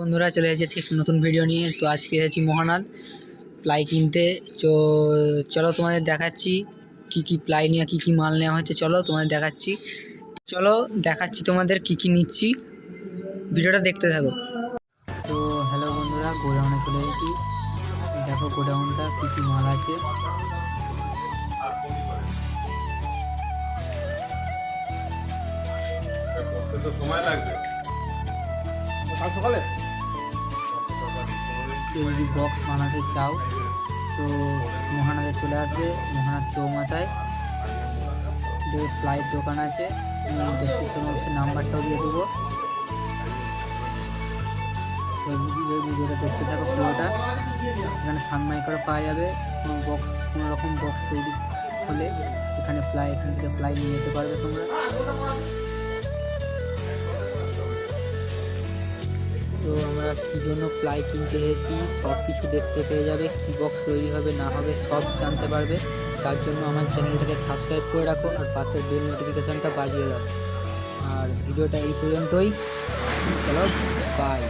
বন্ধুরা চলে এসেছি একটি নতুন ভিডিও নিয়ে। তো আজকে এসেছি মহানাদ প্লাই কিনতে। তো চলো তোমাদের দেখাচ্ছি কি কি প্লাই নিয়ে কি কি মাল নেওয়া হচ্ছে। চলো তোমাদের দেখাচ্ছি। চলো দেখাচ্ছি তোমাদের কি কি নিচ্ছি। ভিডিওটা দেখতে থাকো। তো হ্যালো বন্ধুরা গোডাউনে চলে এসেছি। দেখো গোডাউনটা কি কি মাল আছে। তো সময় লাগবে। সকালে? যদি বক্স বানাতে চাও, তো মহানাদে চলে আসবে মহানাদ চৌমাথায়। ফ্লাইট দোকান আছে ডিসক্রিপশন বক্সে নাম্বারটাও দিয়ে দেবো। ভিডিওটা দেখতে থাকো পুরোটা। এখানে সানমাইকারও পাওয়া যাবে, কোনো বক্স কোনো রকম বক্স তৈরি হলে এখানে প্লাই এখান থেকে প্লাই নিয়ে যেতে পারবে তোমরা। কী জন্য প্লাই কিনতে এসেছি? সব কিছু দেখতে পেয়ে যাবে, কী বক্স তৈরি হবে, না হবে, সব জানতে পারবে। তার জন্য আমার চ্যানেলটাকে সাবস্ক্রাইব করে রাখো আর পাশের বেল নোটিফিকেশানটা বাজিয়ে দাও। আর ভিডিওটা এই পর্যন্তই। চলো বাই